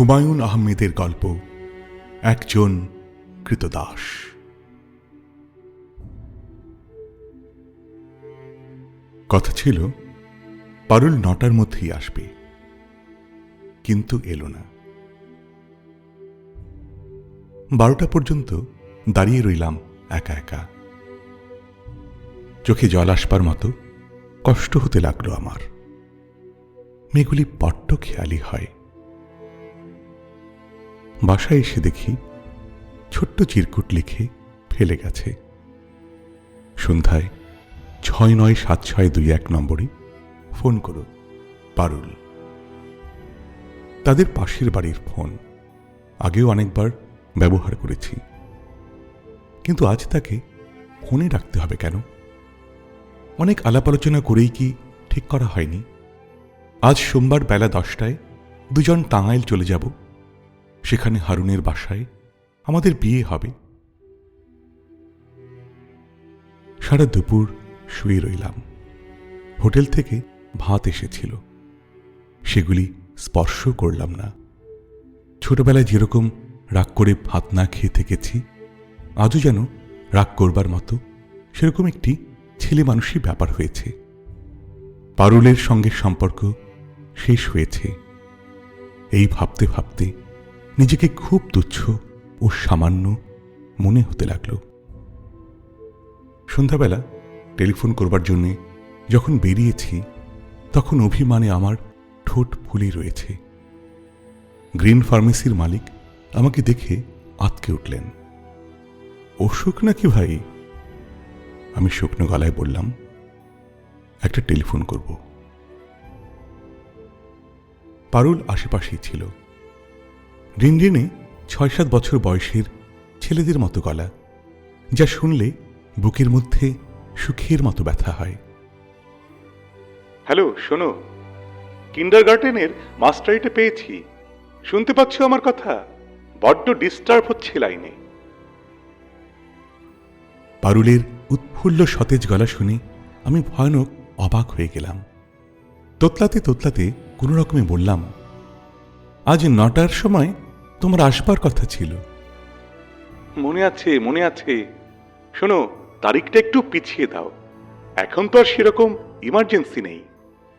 হুমায়ুন আহমেদের গল্প, একজন কৃতদাস। কথা ছিল, পারুল নটার মধ্যেই আসবে, কিন্তু এলো না। বারোটা পর্যন্ত দাঁড়িয়ে রইলাম একা একা। চোখে জল আসবার মতো কষ্ট হতে লাগল আমার। মেয়েগুলি বড্ড খেয়ালি হয়। বাসায় এসে দেখি ছোট্ট চিরকুট লিখে ফেলে গেছে। সন্ধ্যায় ছয় নয় সাত ছয় দুই এক নম্বরে ফোন করো, পারুল। তাদের পাশের বাড়ির ফোন। আগেও অনেকবার ব্যবহার করেছি। কিন্তু আজ তাকে ফোনে ডাকতে হবে কেন? অনেক আলাপ আলোচনা করেই কি ঠিক করা হয়নি? আজ সোমবার বেলা দশটায় দুজন টাঙ্গাইল চলে যাব সেখানে হারুনের বাসায় আমাদের বিয়ে হবে। সারা দুপুর শুয়ে রইলাম। হোটেল থেকে ভাত এসেছিল। সেগুলি স্পর্শ করলাম না। ছোটবেলায় যেরকম রাগ করে ভাত না খেয়ে থেকেছি, আজও যেন রাগ করবার মতো সেরকম একটি ছেলে মানুষই ব্যাপার হয়েছে। পারুলের সঙ্গে সম্পর্ক শেষ হয়েছে। এই ভাবতে ভাবতে নিজেকে খুব তুচ্ছ ও সামান্য মনে হতে লাগল। সন্ধ্যাবেলা টেলিফোন করবার জন্যে যখন বেরিয়েছি, তখন অভিমানে আমার ঠোঁট ফুলে রয়েছে। গ্রিন ফার্মেসির মালিক আমাকে দেখে আতকে উঠলেন। অসুখ নাকি ভাই? আমি শুকনো গলায় বললাম, একটা টেলিফোন করব। পারুল আশেপাশেই ছিল। রিনরিনে ছয় সাত বছর বয়সের ছেলেদের মতো গলা যা শুনলে বুকের মধ্যে সুখের মতো ব্যথা হয়। হ্যালো শোনো। কিন্ডার গার্ডেনের মাস্টারিটা পেয়েছি। শুনতে পাচ্ছ আমার কথা? বড্ড ডিস্টার্ব হচ্ছে লাইনে। পারুলের উৎফুল্ল সতেজ গলা শুনে আমি ভয়ানক অবাক হয়ে গেলাম। তোতলাতে তোতলাতে কোনো রকমে বললাম আজ নটার সময় তোমার আসবার কথা ছিল। মনে আছে মনে আছে। শোনো তারিখটা একটু পিছিয়ে দাও। এখন তো আর সেরকম ইমার্জেন্সি নেই।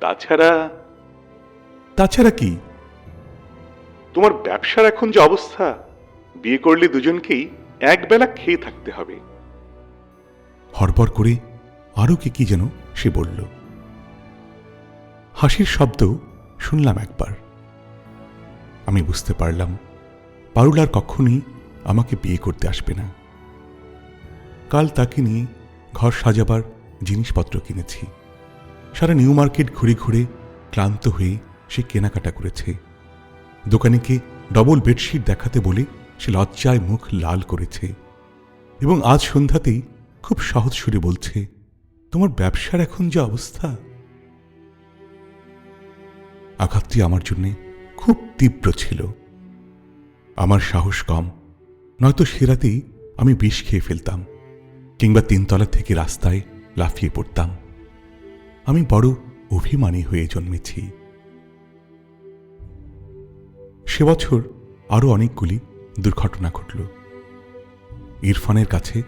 তাছাড়া তাছাড়া কি? তোমার ব্যবসার এখন যে অবস্থা বিয়ে করলে দুজনকেই একবেলা খেয়ে থাকতে হবে। হরবর করে আরও কি কি যেন সে বলল। হাসির শব্দ শুনলাম একবার। আমি বুঝতে পারলাম, পারুল আর কখনই আমাকে বিয়ে করতে আসবে না। কাল তাকে নিয়ে ঘর সাজাবার জিনিসপত্র কিনেছি। সারা নিউ মার্কেট ঘুরে ঘুরে ক্লান্ত হয়ে সে কেনাকাটা করেছে। দোকানিকে ডবল বেডশিট দেখাতে বলে সে লজ্জায় মুখ লাল করেছে এবং আজ সন্ধ্যাতেই খুব সহজ সুরে বলছে, তোমার ব্যবসার এখন যে অবস্থা? আঘাতটি আমার জন্যে খুব তীব্র ছিল। আমার সাহস কম, নয়তো সেরাতেই আমি বিষ খেয়ে ফেলতাম, কিংবা তিনতলা থেকে রাস্তায় লাফিয়ে পড়তাম। আমি বড় অভিমানী হয়ে জন্মেছি। সে বছর আরও অনেকগুলি দুর্ঘটনা ঘটল। ইরফানের কাছে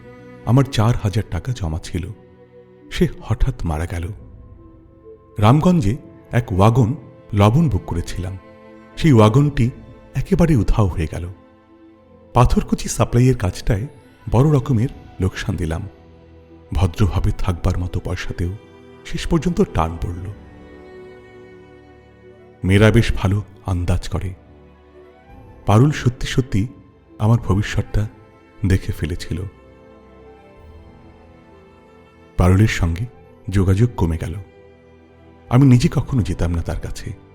আমার চার হাজার টাকা জমা ছিল। সে হঠাৎ মারা গেল। রামগঞ্জে এক ওয়াগন লবণ বুক করেছিলাম। সেই ওয়াগনটি একেবারে উধাও হয়ে গেল। পাথরকুচি সাপ্লাইয়ের কাজটায় বড় রকমের লোকসান দিলাম। ভদ্রভাবে থাকবার মতো পয়সাতেও শেষ পর্যন্ত টান পড়ল। মেয়েরা বেশ ভালো আন্দাজ করে। পারুল সত্যি সত্যি আমার ভবিষ্যৎটা দেখে ফেলেছিল। পারুলের সঙ্গে যোগাযোগ কমে গেল। আমি নিজে কখনো যেতাম না তার কাছে।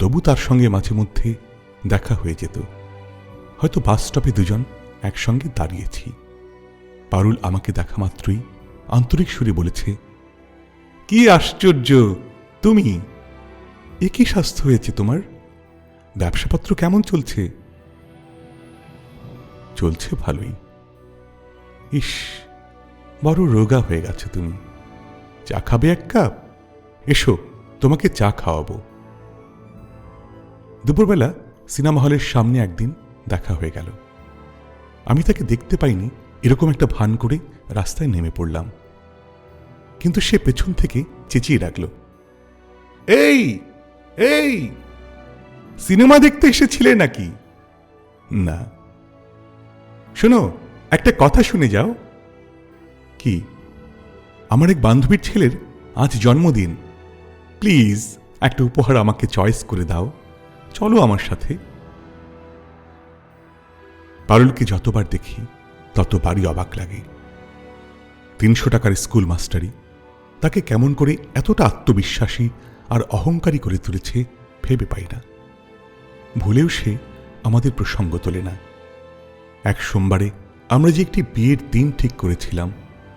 তবু তার সঙ্গে মাঝে মধ্যে দেখা হয়ে যেত। হয়তো বাস স্টপে দুজন একসঙ্গে দাঁড়িয়েছি। পারুল আমাকে দেখা মাত্রই আন্তরিক সুরে বলেছে, কি আশ্চর্য! তুমি? এ কি স্বাস্থ্য হয়েছে তোমার? ব্যবসাপত্র কেমন চলছে? চলছে ভালোই। ইস, বড় রোগা হয়ে গেছে তুমি। চা খাবে এক কাপ? এসো, তোমাকে চা খাওয়াবো। দুপুরবেলা সিনেমা হলের সামনে একদিন দেখা হয়ে গেল। আমি তাকে দেখতে পাইনি, এরকম একটা ভান করে রাস্তায় নেমে পড়লাম। কিন্তু সে পেছন থেকে চেঁচিয়ে ডাকল, এই এই, সিনেমা দেখতে এসেছিলে নাকি? না। শোনো, একটা কথা শুনে যাও। কি? আমার এক বান্ধবীর ছেলের আজ জন্মদিন। প্লিজ, একটা উপহার আমাকে চয়েস করে দাও। চলো আমার সাথে। পারুলকে যতবার দেখি, ততবারই অবাক লাগে। তিনশো টাকার স্কুল মাস্টারি তাকে কেমন করে এতটা আত্মবিশ্বাসী আর অহংকারী করে তুলেছে ভেবে পাই না। ভুলেও সে আমাদের প্রসঙ্গ তোলে না। এক সোমবারে আমরা যে একটি বিয়ের দিন ঠিক করেছিলাম,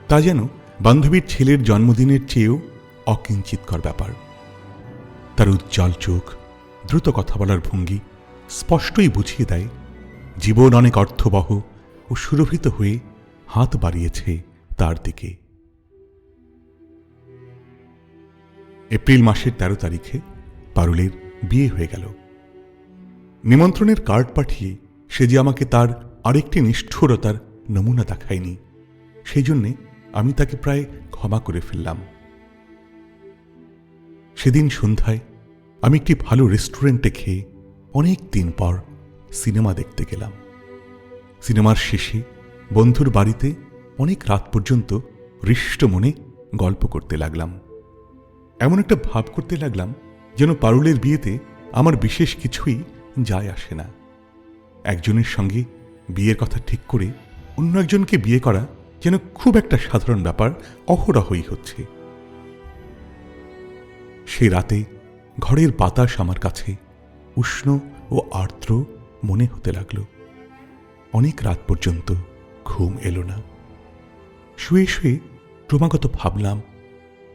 তা যেন বান্ধবীর ছেলের জন্মদিনের চেয়েও অকিঞ্চিতকর ব্যাপার। তার উজ্জ্বল চোখ দ্রুত কথা বলার ভঙ্গি স্পষ্টই বুঝিয়ে দেয়, জীবন অনেক অর্থবহ ও সুরভিত হয়ে হাত বাড়িয়েছে তার দিকে। এপ্রিল মাসের তেরো তারিখে পারুলের বিয়ে হয়ে গেল। নিমন্ত্রণের কার্ড পাঠিয়ে সে যে আমাকে তার আরেকটি নিষ্ঠুরতার নমুনা দেখায়নি, সেই জন্যে আমি তাকে প্রায় ক্ষমা করে ফেললাম। সেদিন সন্ধ্যায় আমি একটি ভালো রেস্টুরেন্টে খেয়ে অনেক দিন পর সিনেমা দেখতে গেলাম। সিনেমার শেষে বন্ধুর বাড়িতে অনেক রাত পর্যন্ত হৃষ্ট মনে গল্প করতে লাগলাম। এমন একটা ভাব করতে লাগলাম যেন পারুলের বিয়েতে আমার বিশেষ কিছুই যায় আসে না। একজনের সঙ্গে বিয়ের কথা ঠিক করে অন্য একজনকে বিয়ে করা যেন খুব একটা সাধারণ ব্যাপার, অহরহই হচ্ছে। সে রাতে ঘরের বাতাস আমার কাছে উষ্ণ ও আর্দ্র মনে হতে লাগল। অনেক রাত পর্যন্ত ঘুম এলো না। শুয়ে শুয়ে ক্রমাগত ভাবলাম,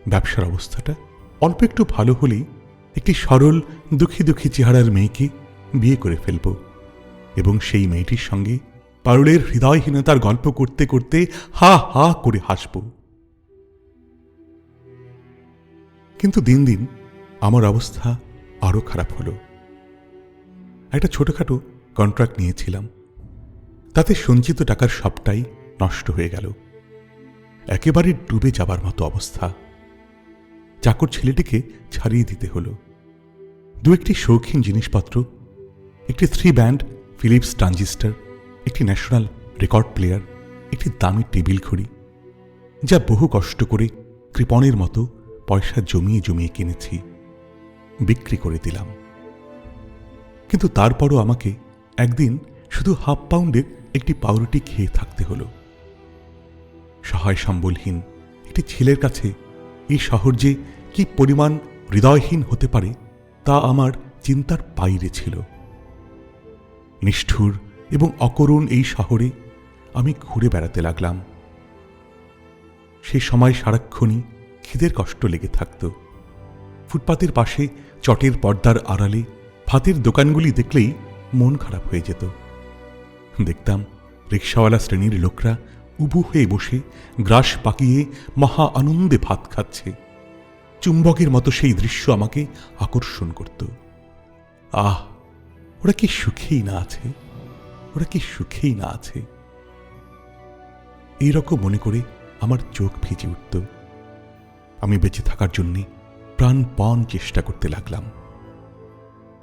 ব্যবসার অবস্থাটা অল্প একটু ভালো হলেই একটি সরল, দুঃখী দুঃখী চেহারার মেয়েকে বিয়ে করে ফেলব এবং সেই মেয়েটির সঙ্গে পারুলের হৃদয়হীনতার গল্প করতে করতে হা হা করে হাসব। কিন্তু দিন দিন আমার অবস্থা আরও খারাপ হলো। একটা ছোটখাটো কন্ট্রাক্ট নিয়েছিলাম। তাতে সঞ্চিত টাকার সবটাই নষ্ট হয়ে গেল। একেবারে ডুবে যাবার মতো অবস্থা। চাকর ছেলেটিকে ছাড়িয়ে দিতে হলো। দু একটি শৌখিন জিনিসপত্র, একটি থ্রি ব্যান্ড ফিলিপস ট্রানজিস্টার একটি ন্যাশনাল রেকর্ড প্লেয়ার একটি দামি টেবিল ঘড়ি, যা বহু কষ্ট করে কৃপণের মতো পয়সা জমিয়ে জমিয়ে কিনেছি। বিক্রি করে দিলাম। কিন্তু তারপরও আমাকে একদিন শুধু হাফ পাউন্ডের একটি পাউরুটি খেয়ে থাকতে হলো। সহায় সম্বলহীন একটি ছেলের কাছে এই শহর যে কি পরিমাণ হৃদয়হীন হতে পারে, তা আমার চিন্তার বাইরে ছিল। নিষ্ঠুর এবং অকরুণ এই শহরে আমি ঘুরে বেড়াতে লাগলাম। সেই সময় সারাক্ষণই খিদের কষ্ট লেগে থাকত। ফুটপাতের পাশে চটের পর্দার আড়ালে ভাতের দোকানগুলি দেখলেই মন খারাপ হয়ে যেত। দেখতাম রিক্সাওয়ালা শ্রেণির লোকরা উবু হয়ে বসে গ্রাস পাকিয়ে মহা আনন্দে ভাত খাচ্ছে। চুম্বকের মতো সেই দৃশ্য আমাকে আকর্ষণ করত। আহ, ওরা কি সুখেই না আছে? ওরা কি সুখেই না আছে? এইরকম মনে করে আমার চোখ ভিজে উঠত। আমি বেঁচে থাকার জন্যে প্রাণপণ চেষ্টা করতে লাগলাম।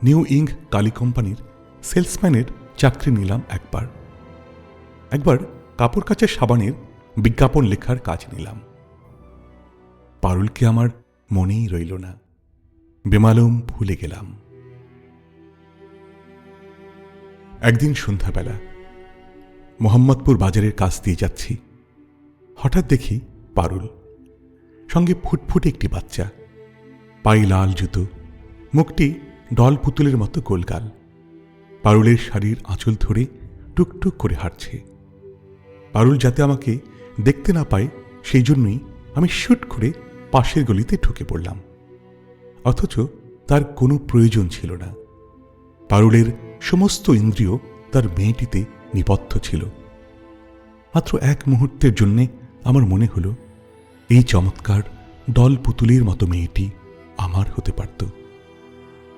নিউ ইঙ্ক কালি কোম্পানির সেলসম্যানের চাকরি নিলাম একবার। একবার কাপড় কাচের সাবানের বিজ্ঞাপন লেখার কাজ নিলাম। পারুলকে আমার মনেই রইল না। বেমালুম ভুলে গেলাম। একদিন সন্ধ্যাবেলা মোহাম্মদপুর বাজারের কাছ দিয়ে যাচ্ছি। হঠাৎ দেখি পারুল, সঙ্গে ফুটফুটে একটি বাচ্চা। পায়ে লাল জুতো, মুখটি ডল পুতুলের মতো গোলগাল। পারুলের শাড়ির আঁচল ধরে টুকটুক করে হাঁটছে। পারুল যাতে আমাকে দেখতে না পায়, সেই জন্যই আমি শুট করে পাশের গলিতে ঢুকে পড়লাম। অথচ তার কোনো প্রয়োজন ছিল না। পারুলের সমস্ত ইন্দ্রিয় তার মেয়েটিতে নিবদ্ধ ছিল। মাত্র এক মুহূর্তের জন্যে আমার মনে হলো, এই চমৎকার ডল পুতুলের মতো মেয়েটি আমার হতে পারত।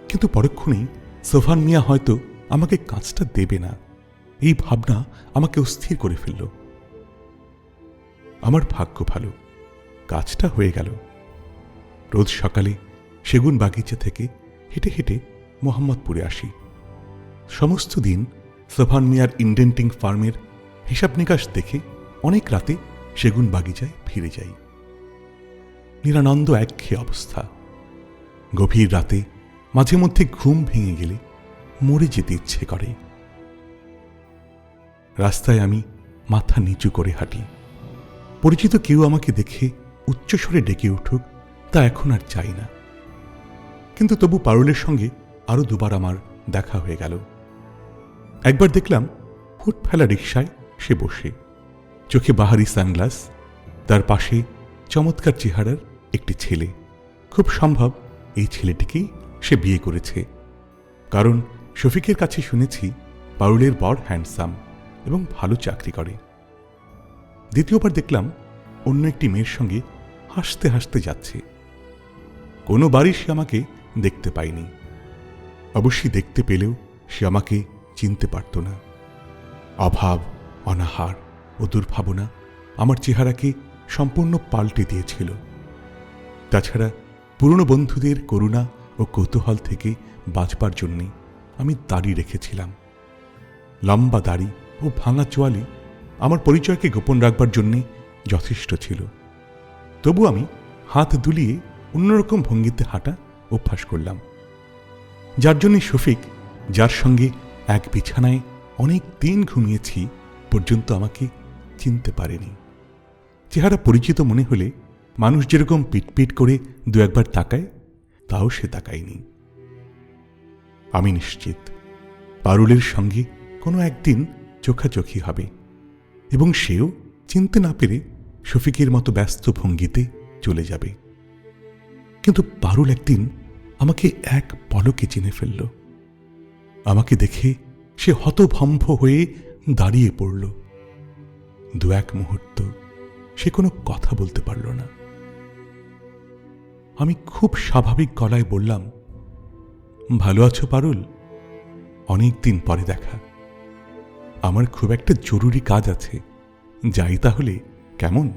কিন্তু পরক্ষণেই সোফান মিয়া হয়তো আমাকে কাজটা দেবে না। এই ভাবনা আমাকে অস্থির করে ফেলল। আমার ভাগ্য ভালো। কাজটা হয়ে গেল। রোজ সকালে সেগুন বাগিচা থেকে হেঁটে হেঁটে মোহাম্মদপুরে আসি। সমস্ত দিন সোভান মিয়ার ইন্ডেন্টিং ফার্মের হিসাব নিকাশ দেখে অনেক রাতে সেগুন বাগিচায় ফিরে যাই। নিরানন্দ একঘেয়ে অবস্থা। গভীর রাতে মাঝে মধ্যে ঘুম ভেঙে গেলে মরে যেতে ইচ্ছে করে। রাস্তায় আমি মাথা নিচু করে হাঁটি। পরিচিত কেউ আমাকে দেখে উচ্চস্বরে ডেকে উঠুক, তা এখন আর চাই না। কিন্তু তবু পারুলের সঙ্গে আরও দুবার আমার দেখা হয়ে গেল। একবার দেখলাম ফুট ফেলা রিক্সায় সে বসে। চোখে বাহারি সানগ্লাস, তার পাশে চমৎকার চেহারার একটি ছেলে। খুব সম্ভব এই ছেলেটিকেই সে বিয়ে করেছে। কারণ শফিকের কাছে শুনেছি পারুলের বর হ্যান্ডসাম এবং ভালো চাকরি করে। দ্বিতীয়বার দেখলাম অন্য একটি মেয়ের সঙ্গে হাসতে হাসতে যাচ্ছে। কোনো বাড়ি সে আমাকে দেখতে পায়নি। অবশ্যই দেখতে পেলেও সে আমাকে চিনতে পারত না। অভাব, অনাহার ও দুর্ভাবনা আমার চেহারাকে সম্পূর্ণ পাল্টে দিয়েছিল। তাছাড়া পুরনো বন্ধুদের করুণা ও কৌতূহল থেকে বাঁচবার জন্যে আমি দাড়ি রেখেছিলাম। লম্বা দাড়ি ও ভাঙা চোয়ালি আমার পরিচয়কে গোপন রাখবার জন্যে যথেষ্ট ছিল। তবু আমি হাত দুলিয়ে অন্যরকম ভঙ্গিতে হাঁটা অভ্যাস করলাম। যার জন্যে শফিক, যার সঙ্গে এক বিছানায় অনেক দিন ঘুমিয়েছি পর্যন্ত আমাকে চিনতে পারেনি। চেহারা পরিচিত মনে হলে মানুষ যেরকম পিটপিট করে দু একবার তাকায়, তাও সে তাকায়নি। আমি নিশ্চিত, পারুলের সঙ্গে কোনো একদিন চোখাচোখি হবে এবং সেও চিনতে না পেরে শফিকের মতো ব্যস্ত ভঙ্গিতে চলে যাবে। কিন্তু পারুল একদিন আমাকে এক পলকে চিনে ফেলল। আমাকে দেখে সে হতভম্ব হয়ে দাঁড়িয়ে পড়ল। দু এক মুহূর্ত সে কোনো কথা বলতে পারল না। আমি খুব স্বাভাবিক গলায় বললাম, ভালো আছো পারুল? অনেক দিন পরে দেখা। আমার খুব একটা জরুরি কাজ আছে। যাই তাহলে, কেমন?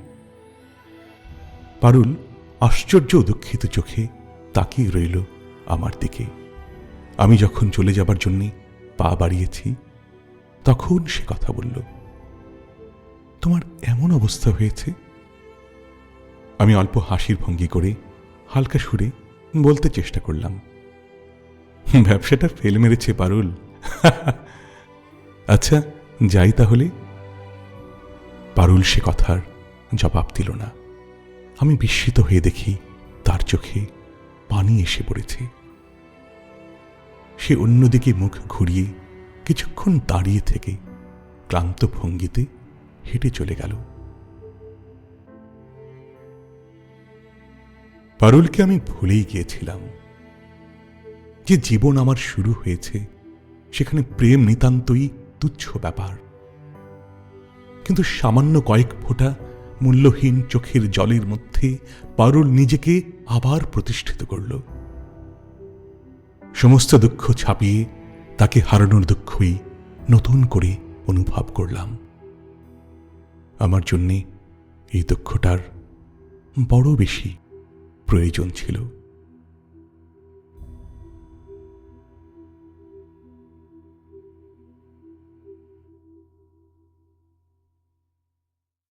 পারুল আশ্চর্য দুঃখিত চোখে তাকিয়ে রইল আমার দিকে। আমি যখন চলে যাবার জন্যে পা বাড়িয়েছি, তখন সে কথা বলল, তোমার এমন অবস্থা হয়েছে? আমি অল্প হাসির ভঙ্গি করে হালকা সুরে বলতে চেষ্টা করলাম। ব্যবসাটা ফেল মেরেছে পারুল। আচ্ছা যাই তাহলে। পারুল সে কথার জবাব দিল না। আমি বিস্মিত হয়ে দেখি তার চোখে পানি এসে পড়েছে। সে অন্যদিকে মুখ ঘুরিয়ে কিছুক্ষণ দাঁড়িয়ে থেকে ক্লান্ত ভঙ্গিতে হেঁটে চলে গেল। পারুলকে আমি ভুলেই গিয়েছিলাম। যে জীবন আমার শুরু হয়েছে, সেখানে প্রেম নিতান্তই তুচ্ছ ব্যাপার। কিন্তু সামান্য কয়েক ফোঁটা মূল্যহীন চোখের জলের মধ্যে পারুল নিজেকে আবার প্রতিষ্ঠিত করল। সমস্ত দুঃখ ছাপিয়ে তাকে হারানোর দুঃখই নতুন করে অনুভব করলাম। আমার জন্যে এই দুঃখটার বড় বেশি। প্রয়োজন ছিল।